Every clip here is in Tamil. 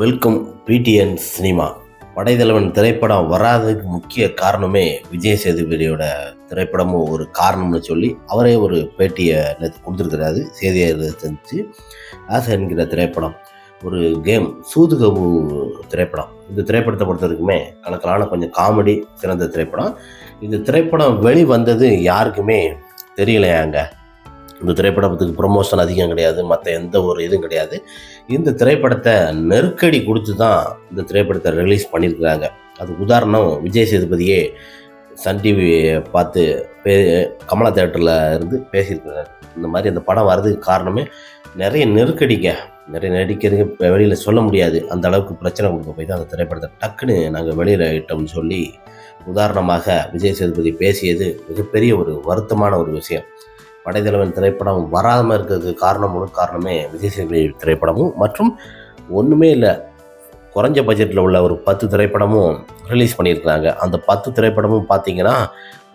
வெல்கம் பிடிஎன் சினிமா படைத்தலைவன் திரைப்படம் வராததுக்கு முக்கிய காரணமே விஜய் சேதுபதியோட திரைப்படமும் ஒரு காரணம்னு சொல்லி அவரே ஒரு பேட்டியை நேற்று கொடுத்துருக்கிறாரு. செய்தியை செஞ்சு ஆசை என்கிற திரைப்படம். ஒரு கேம் சூதுகவு திரைப்படம். இந்த திரைப்படத்தை பொறுத்த வரைக்குமே கணக்கலான கொஞ்சம் காமெடி சிறந்த திரைப்படம். இந்த திரைப்படம் வெளி வந்தது யாருக்குமே தெரியலையாங்க. இந்த திரைப்படத்துக்கு ப்ரொமோஷன் அதிகம் கிடையாது மற்ற எந்த ஒரு இதுவும் கிடையாது. இந்த திரைப்படத்தை நெருக்கடி கொடுத்து தான் இந்த திரைப்படத்தை ரிலீஸ் பண்ணியிருக்கிறாங்க. அது உதாரணம் விஜய் சேதுபதியே சன் டிவி பார்த்து பே கமலா தேட்டரில் இருந்து பேசியிருக்கிறார். இந்த மாதிரி அந்த படம் வர்றதுக்கு காரணமே நிறைய நெருக்கடிங்க. நிறைய நடிக்கிறதுக்கு வெளியில் சொல்ல முடியாது. அந்த அளவுக்கு பிரச்சனை கொடுக்க போய் தான் அந்த திரைப்படத்தை டக்குன்னு நாங்கள் வெளியில் இட்டோம்னு சொல்லி உதாரணமாக விஜய் சேதுபதி பேசியது மிகப்பெரிய ஒரு வருத்தமான ஒரு விஷயம். படைத்தலைவன் திரைப்படம் வராமல் இருக்கிறதுக்கு காரணம் முழு காரணமே விஜய் சேதுபதி திரைப்படமும். மற்றும் ஒன்றுமே இல்லை குறைஞ்ச பட்ஜெட்டில் உள்ள ஒரு பத்து திரைப்படமும் ரிலீஸ் பண்ணியிருக்கிறாங்க. அந்த பத்து திரைப்படமும் பார்த்தீங்கன்னா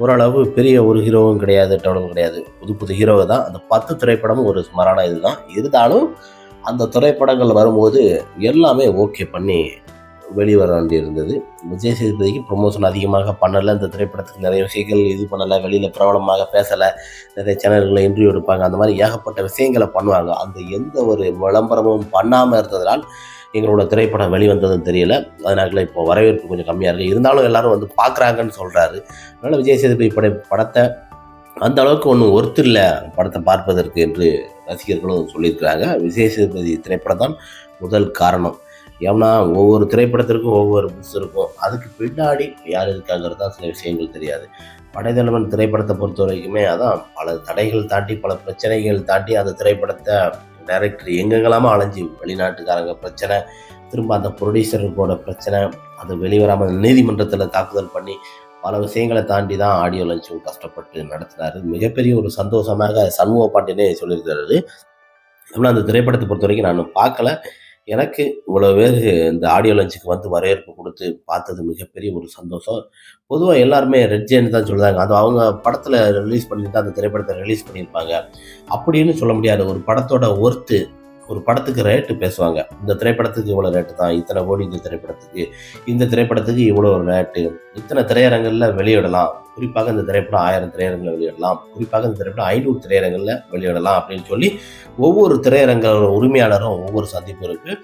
ஓரளவு பெரிய ஒரு ஹீரோவும் கிடையாது டவுனும் கிடையாது. புது புது ஹீரோவை தான் அந்த பத்து திரைப்படமும் ஒரு சுமாரான இதுதான். இருந்தாலும் அந்த திரைப்படங்கள் வரும்போது எல்லாமே ஓகே பண்ணி வெளிவர வேண்டியிருந்தது விஜய் சேதுபதிக்கு ப்ரொமோஷன் அதிகமாக பண்ணலை. இந்த திரைப்படத்துக்கு நிறைய விஷயங்கள் இது பண்ணலை. வெளியில் பிரபலமாக பேசலை. நிறைய சேனல்களில் இன்டர்வியூ எடுப்பாங்க. அந்த மாதிரி ஏகப்பட்ட விஷயங்களை பண்ணுவாங்க. அந்த எந்த ஒரு விளம்பரமும் பண்ணாமல் இருந்ததுனால் எங்களோட திரைப்படம் வெளிவந்ததுன்னு தெரியல. அதனால இப்போ வரவேற்பு கொஞ்சம் கம்மியாக இருக்குது இருந்தாலும் எல்லாரும் வந்து பார்க்குறாங்கன்னு சொல்கிறாரு அதனால் விஜய் சேதுபதி பட படத்தை அந்த அளவுக்கு ஒன்றும் ஒர்த்து இல்லை படத்தை பார்ப்பதற்கு என்று ரசிகர்களும் சொல்லியிருக்கிறாங்க. விஜய் சேதுபதி திரைப்படம் தான் முதல் காரணம். ஏன்னா ஒவ்வொரு திரைப்படத்திற்கும் ஒவ்வொரு புக்ஸ் இருக்கும். அதுக்கு பின்னாடி யார் இருக்காங்கிறது தான் சில விஷயங்கள் தெரியாது. படைத்தலைவன் திரைப்படத்தை பொறுத்த வரைக்குமே அதான் பல தடைகள் தாண்டி பல பிரச்சனைகள் தாண்டி அந்த திரைப்படத்தை டைரக்டர் எங்கெங்கெல்லாமோ அலைஞ்சு வெளிநாட்டுக்காரங்க பிரச்சனை திரும்ப அந்த ப்ரொடியூசருக்கோட பிரச்சனை அது வெளிவராமல் நீதிமன்றத்தில் தாக்குதல் பண்ணி பல விஷயங்களை தாண்டி தான் ஆடியோ லஞ்சும் கஷ்டப்பட்டு நடத்தினார். மிகப்பெரிய ஒரு சந்தோஷமாக சண்முக பாண்டியனே சொல்லியிருக்கிறாரு. ஆனால் அந்த திரைப்படத்தை பொறுத்த வரைக்கும் நான் பார்க்கல. எனக்கு இவ்வளோ பேர் இந்த ஆடியோ லஞ்சுக்கு வந்து வரவேற்பு கொடுத்து பார்த்தது மிகப்பெரிய ஒரு சந்தோஷம். பொதுவாக எல்லாருமே ரெட் ஜெயின் தான் சொல்லுவாங்க அது அவங்க படத்தில் ரிலீஸ் பண்ணிட்டு அந்த திரைப்படத்தை ரிலீஸ் பண்ணியிருப்பாங்க. அப்படின்னு சொல்ல முடியாது. ஒரு படத்தோட ஒர்த்து ஒரு படத்துக்கு ரேட்டு பேசுவாங்க. இந்த திரைப்படத்துக்கு இவ்வளோ ரேட்டு தான் இத்தனை கோடி இந்த திரைப்படத்துக்கு இந்த திரைப்படத்துக்கு இவ்வளோ ஒரு ரேட்டு இத்தனை திரையரங்களில் வெளியிடலாம் குறிப்பாக இந்த திரைப்படம் ஆயிரம் திரையரங்களில் வெளியிடலாம் குறிப்பாக இந்த திரைப்படம் ஐநூறு திரையரங்களில் வெளியிடலாம் அப்படின்னு சொல்லி ஒவ்வொரு திரையரங்க உரிமையாளரும் ஒவ்வொரு சந்திப்பு இருக்குது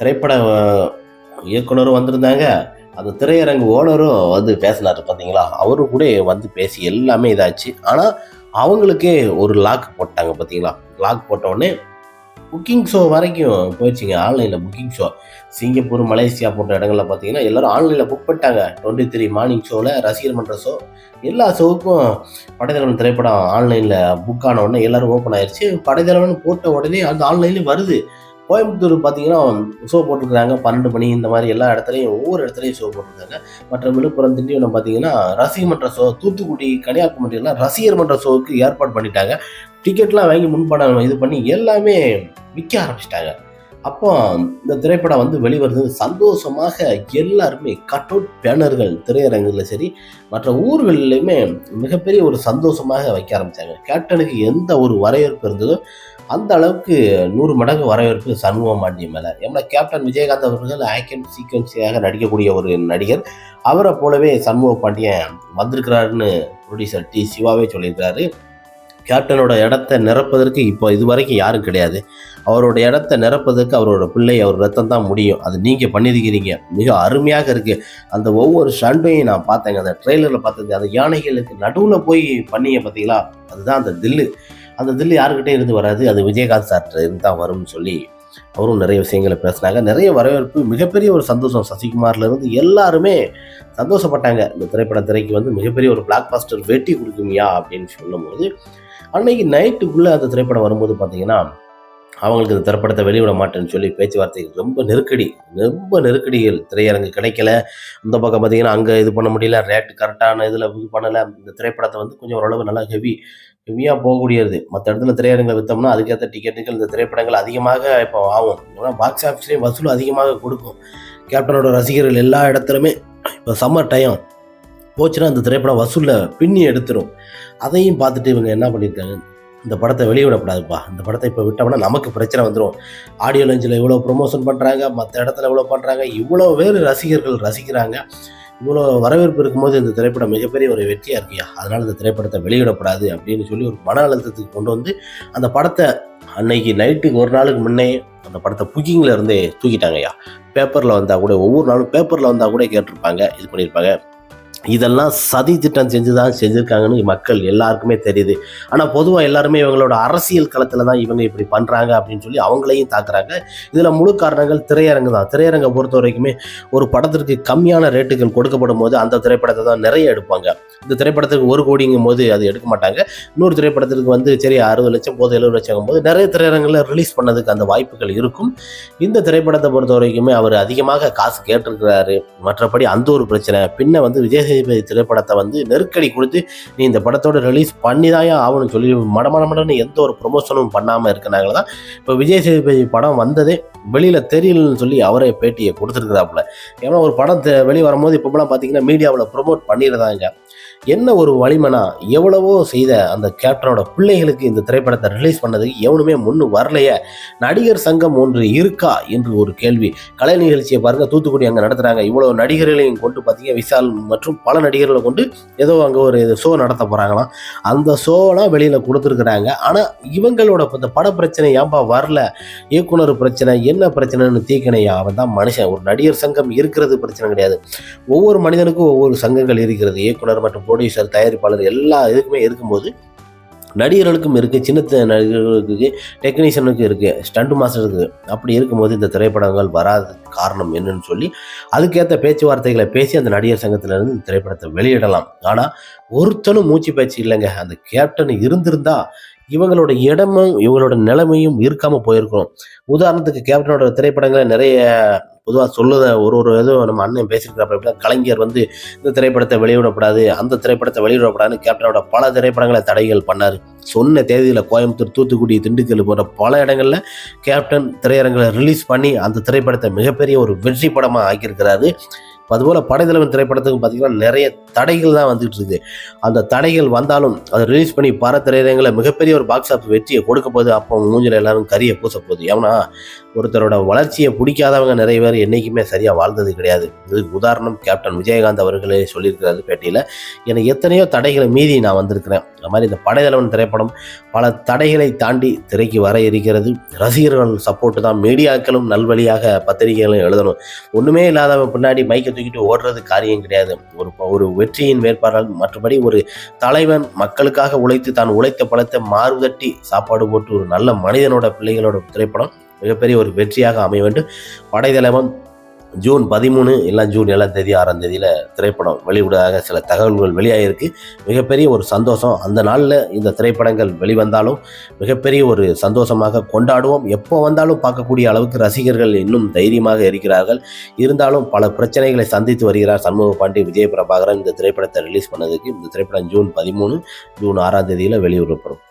திரைப்பட இயக்குனரும் வந்திருந்தாங்க. அந்த திரையரங்கு ஓனரும் வந்து பேசினாரு பார்த்தீங்களா அவரும் கூட வந்து பேசி எல்லாமே இதாச்சு. ஆனால் அவங்களுக்கே ஒரு லாக் போட்டாங்க பார்த்தீங்களா லாக் போட்டோடனே புக்கிங் ஷோ வரைக்கும் போயிடுச்சுங்க. ஆன்லைனில் புக்கிங் ஷோ சிங்கப்பூர் மலேசியா போன்ற இடங்களில் பார்த்தீங்கன்னா எல்லோரும் ஆன்லைனில் புக் பண்ணிட்டாங்க. டுவெண்ட்டி த்ரீ மார்னிங் ஷோவில் ரசிகர் மன்ற ஷோ எல்லா ஷோவுக்கும் படைத்தலைவன் திரைப்படம் ஆன்லைனில் புக் ஆன உடனே எல்லாரும் ஓப்பன் ஆயிடுச்சு படைத்தலைவன் போட்ட உடனே அந்த ஆன்லைன்லேயும் வருது. கோயம்புத்தூர் பார்த்தீங்கன்னா ஷோ போட்டிருக்காங்க பன்னெண்டு மணி இந்த மாதிரி எல்லா இடத்துலையும் ஒவ்வொரு இடத்துலையும் ஷோ போட்டிருக்காங்க. மற்ற விழுப்புரம் திண்டிவனம் பார்த்தீங்கன்னா ரசிகர் மன்ற ஷோ தூத்துக்குடி கன்னியாகுமரியெல்லாம் ரசிகர் மன்ற ஷோவுக்கு ஏற்பாடு பண்ணிட்டாங்க. டிக்கெட்லாம் வாங்கி முன்பணம் இது பண்ணி எல்லாமே விற்க ஆரம்பிச்சிட்டாங்க. அப்போ இந்த திரைப்படம் வந்து வெளிவருது. சந்தோஷமாக எல்லாருமே கட் அவுட் பேனர்கள் திரையரங்குல சரி மற்ற ஊர்களிலையுமே மிகப்பெரிய ஒரு சந்தோஷமாக வைக்க ஆரம்பித்தாங்க கேப்டனுக்கு எந்த ஒரு வரவேற்பு இருந்ததோ அந்த அளவுக்கு நூறு மடங்கு வரவேற்பு சண்முகம் பாண்டிய மேலே. ஏன்னா கேப்டன் விஜயகாந்த் அவர்கள் ஆக்ஷன் சீக்வன்ஸியாக நடிக்கக்கூடிய ஒரு நடிகர். அவரை போலவே சண்முக பாண்டியன் வந்திருக்கிறாருன்னு ப்ரொடியூசர் டி சிவாவே சொல்லியிருக்கிறாரு. கேப்டனோட இடத்த நிரப்பதற்கு இப்போ இது வரைக்கும் யாரும் கிடையாது. அவரோட இடத்த நிரப்பதற்கு அவரோட பிள்ளை அவர் ரத்தம் தான் முடியும். அது நீங்கள் பண்ணியிருக்கிறீங்க. மிக அருமையாக இருக்குது அந்த ஒவ்வொரு ஷண்டையும் நான் பார்த்தேங்க. அந்த ட்ரெய்லரில் பார்த்தது அந்த யானைகளுக்கு நடுவில் போய் பண்ணீங்க பார்த்தீங்களா? அதுதான் அந்த தில்லு. அந்த தில்லு யாருக்கிட்டே இருந்து வராது. அது விஜயகாந்த் சார்ட்ட இருந்து தான் வரும்னு சொல்லி அவரும் நிறைய விஷயங்களை பேசினாங்க. நிறைய வரவேற்பு மிகப்பெரிய ஒரு சந்தோஷம். சசிகுமார்லேருந்து எல்லாருமே சந்தோஷப்பட்டாங்க. இந்த திரைப்பட திரைக்கு வந்து மிகப்பெரிய ஒரு பிளாக் பாஸ்டர் வெட்டி கொடுக்குமியா அப்படின்னு சொல்லும்போது அன்னைக்கு நைட்டுக்குள்ளே அந்த திரைப்படம் வரும்போது பார்த்தீங்கன்னா அவங்களுக்கு இந்த திரைப்படத்தை வெளியிட மாட்டேன்னு சொல்லி பேச்சுவார்த்தைகள் ரொம்ப நெருக்கடி ரொம்ப நெருக்கடிகள் திரையரங்கு கிடைக்கல. இந்த பக்கம் பார்த்தீங்கன்னா அங்கே இது பண்ண முடியல ரேட்டு கரெக்டான இதில் இது பண்ணலை. இந்த திரைப்படத்தை வந்து கொஞ்சம் ஓரளவு நல்லா ஹெவி ஹெவியாக போகக்கூடியது. மற்ற இடத்துல திரையரங்கில் விற்றோம்னா அதுக்கேற்ற டிக்கெட்டுகள் இந்த திரைப்படங்கள் அதிகமாக இப்போ ஆகும். ஏன்னா பாக்ஸ் ஆஃபீஸ்லேயும் வசூல் அதிகமாக கொடுக்கும். கேப்டனோட ரசிகர்கள் எல்லா இடத்துலையுமே இப்போ சம்மர் டைம் போச்சுன்னா அந்த திரைப்படம் வசூலில் பின்னி எடுத்துரும். அதையும் பார்த்துட்டு இவங்க என்ன பண்ணியிருக்காங்க இந்த படத்தை வெளியிடக்கூடாதுப்பா. இந்த படத்தை இப்போ விட்டோம்னா நமக்கு பிரச்சனை வந்துடும் ஆடியோ லஞ்சில் இவ்வளோ ப்ரொமோஷன் பண்ணுறாங்க மற்ற இடத்துல இவ்வளோ பண்ணுறாங்க இவ்வளோ பேர் ரசிகர்கள் ரசிக்கிறாங்க. இவ்வளோ வரவேற்பு இருக்கும்போது இந்த திரைப்படம் மிகப்பெரிய ஒரு வெற்றியாக இருக்குயா? அதனால் இந்த திரைப்படத்தை வெளியிடக்கூடாது அப்படின்னு சொல்லி ஒரு மன அழுத்தத்துக்கு கொண்டு வந்து அந்த படத்தை அன்னைக்கு நைட்டுக்கு ஒரு நாளுக்கு முன்னே அந்த படத்தை புக்கிங்கில் இருந்தே தூக்கிட்டாங்கய்யா. பேப்பரில் வந்தால் கூட ஒவ்வொரு நாளும் பேப்பரில் வந்தால் கூட கேட்டிருப்பாங்க இது பண்ணியிருப்பாங்க. இதெல்லாம் சதி திட்டம் செஞ்சு தான் செஞ்சுருக்காங்கன்னு மக்கள் எல்லாருக்குமே தெரியுது. ஆனால் பொதுவாக எல்லாருமே இவங்களோட அரசியல் களத்தில் தான் இவங்க இப்படி பண்ணுறாங்க அப்படின்னு சொல்லி அவங்களையும் தாக்குறாங்க. இதில் முழு காரணங்கள் திரையரங்கு தான். திரையரங்கை பொறுத்த வரைக்குமே ஒரு படத்திற்கு கம்மியான ரேட்டுகள் கொடுக்கப்படும் போது அந்த திரைப்படத்தை தான் நிறைய எடுப்பாங்க. இந்த திரைப்படத்துக்கு ஒரு கோடிங்கும் போது அது எடுக்க மாட்டாங்க. இன்னொரு திரைப்படத்திற்கு வந்து சரி அறுபது லட்சம் போது எழுபது லட்சம் போது நிறைய திரையரங்கில் ரிலீஸ் பண்ணதுக்கு அந்த வாய்ப்புகள் இருக்கும். இந்த திரைப்படத்தை பொறுத்த வரைக்குமே அவர் அதிகமாக காசு கேட்டிருக்கிறாரு. மற்றபடி அந்த ஒரு பிரச்சனை. பின்ன வந்து விஜய் சேதுபதி திரைப்படத்தை வந்து நெருக்கடி கொடுத்து நீ இந்த படத்தோட ரிலீஸ் பண்ணி தான் ஆகணும்னு சொல்லி மடமடமடன்னு எந்த ஒரு ப்ரொமோஷனும் பண்ணாமல் இருக்கனால தான் இப்போ விஜய் சேதுபதி படம் வந்ததே வெளியில் தெரியலன்னு சொல்லி அவரே பேட்டியை கொடுத்துருக்குறாப்புல. ஏன்னா ஒரு படம் வெளியே வரும்போது இப்போலாம் பார்த்தீங்கன்னா மீடியாவில் ப்ரொமோட் பண்ணிடுறாங்க. என்ன ஒரு வலிமனா எவ்வளவோ செய்த அந்த கேப்டனோட பிள்ளைகளுக்கு இந்த திரைப்படத்தை ரிலீஸ் பண்ணதுக்கு எவனுமே முன்னு வரலையே. நடிகர் சங்கம் ஒன்று இருக்கா என்று ஒரு கேள்வி. கலை நிகழ்ச்சியை பாருங்க தூத்துக்குடி அங்கே நடத்துகிறாங்க இவ்வளோ நடிகர்களையும் கொண்டு பார்த்தீங்க விஷால் மற்றும் பல நடிகர்களை கொண்டு ஏதோ அங்கே ஒரு ஷோ நடத்த போகிறாங்களாம் அந்த ஷோலாம் வெளியில் கொடுத்துருக்குறாங்க. ஆனால் இவங்களோட இந்த பட பிரச்சனை ஏன்பா வரல? இயக்குனர் பிரச்சனை என்ன பிரச்சனைன்னு தீக்கணையா அவன் தான் மனுஷன். ஒரு நடிகர் சங்கம் இருக்கிறது பிரச்சனை கிடையாது. ஒவ்வொரு மனிதனுக்கும் ஒவ்வொரு சங்கங்கள் இருக்கிறது. இயக்குனர் மற்றும் ப்ரொடியூசர் தயாரிப்பாளர் எல்லா இதுக்குமே இருக்கும்போது நடிகர்களுக்கும் இருக்குது சின்ன நடிகர்களுக்கு டெக்னீஷியனுக்கு இருக்குது ஸ்டண்ட் மாஸ்டருக்கு அப்படி இருக்கும்போது இந்த திரைப்படங்கள் வராத காரணம் என்னன்னு சொல்லி அதுக்கேற்ற பேச்சுவார்த்தைகளை பேசி அந்த நடிகர் சங்கத்திலிருந்து இந்த திரைப்படத்தை வெளியிடலாம். ஆனால் ஒருத்தனும் மூச்சு பேச்சு இல்லைங்க. அந்த கேப்டன் இருந்திருந்தா இவங்களோட இடமும் இவங்களோட நிலைமையும் இருக்காமல் போயிருக்கணும் உதாரணத்துக்கு கேப்டனோட திரைப்படங்களை நிறைய பொதுவாக சொல்லுத ஒரு ஒரு இதுவும் நம்ம அண்ணன் பேசியிருக்கிறப்ப எப்படின்னா கலைஞர் வந்து இந்த திரைப்படத்தை வெளியிடக்கூடாது அந்த திரைப்படத்தை வெளியிடப்படாதுன்னு கேப்டனோட பல திரைப்படங்களை தடைகள் பண்ணார். சொன்ன தேதியில் கோயம்புத்தூர் தூத்துக்குடி திண்டுக்கல் போன்ற பல இடங்களில் கேப்டன் திரையரங்களை ரிலீஸ் பண்ணி அந்த திரைப்படத்தை மிகப்பெரிய ஒரு வெற்றி படமாக ஆக்கியிருக்கிறாரு. அதுபோல் படைத்தலைவன் திரைப்படத்துக்கு பார்த்தீங்கன்னா நிறைய தடைகள் தான் வந்துகிட்டு இருக்குது. அந்த தடைகள் வந்தாலும் அதை ரிலீஸ் பண்ணி பல திரையரங்களை மிகப்பெரிய ஒரு பாக்ஸ் ஆஃபீஸ் வெற்றியை கொடுக்க போது அப்போ மூஞ்சில் எல்லாரும் கரியை பூச போகுது. ஏன்னா ஒருத்தரோட வளர்ச்சியை பிடிக்காதவங்க நிறைய பேர் என்றைக்குமே சரியாக வாழ்ந்தது கிடையாது. இதுக்கு உதாரணம் கேப்டன் விஜயகாந்த் அவர்களே சொல்லியிருக்கிறாரு பேட்டியில். எனக்கு எத்தனையோ தடைகளை மீறி நான் வந்திருக்கிறேன். அந்த மாதிரி இந்த படைத்தலைவன் திரைப்படம் பல தடைகளை தாண்டி திரைக்கு வர இருக்கிறது. ரசிகர்கள் சப்போர்ட்டு தான். மீடியாக்களும் நல்வழியாக பத்திரிகைகளும் எழுதணும். ஒன்றுமே இல்லாதவன் பின்னாடி மைக்கை தூக்கிட்டு ஓடுறது காரியம் கிடையாது. ஒரு ஒரு வெற்றியின் வேட்பாளர் மற்றபடி ஒரு தலைவன் மக்களுக்காக உழைத்து தான் உழைத்த பழத்தை மாறுதட்டி சாப்பாடு போட்டு ஒரு நல்ல மனிதனோட பிள்ளைகளோட திரைப்படம் மிகப்பெரிய ஒரு வெற்றியாக அமைய வேண்டும். படைத்தலைவன் ஜூன் பதிமூணு இல்லை ஜூன் ஏழாம் தேதி ஆறாம் தேதியில் திரைப்படம் வெளிவிடாக சில தகவல்கள் வெளியாகிருக்கு மிகப்பெரிய ஒரு சந்தோஷம். அந்த நாளில் இந்த திரைப்படங்கள் வெளிவந்தாலும் மிகப்பெரிய ஒரு சந்தோஷமாக கொண்டாடுவோம். எப்போ வந்தாலும் பார்க்கக்கூடிய அளவுக்கு ரசிகர்கள் இன்னும் தைரியமாக இருக்கிறார்கள். இருந்தாலும் பல பிரச்சனைகளை சந்தித்து வருகிறார் சண்முக பாண்டி விஜய பிரபாகரன் இந்த திரைப்படத்தை ரிலீஸ் பண்ணதுக்கு இந்த திரைப்படம் ஜூன் பதிமூணு ஜூன் ஆறாம் தேதியில் வெளியிடப்படும்.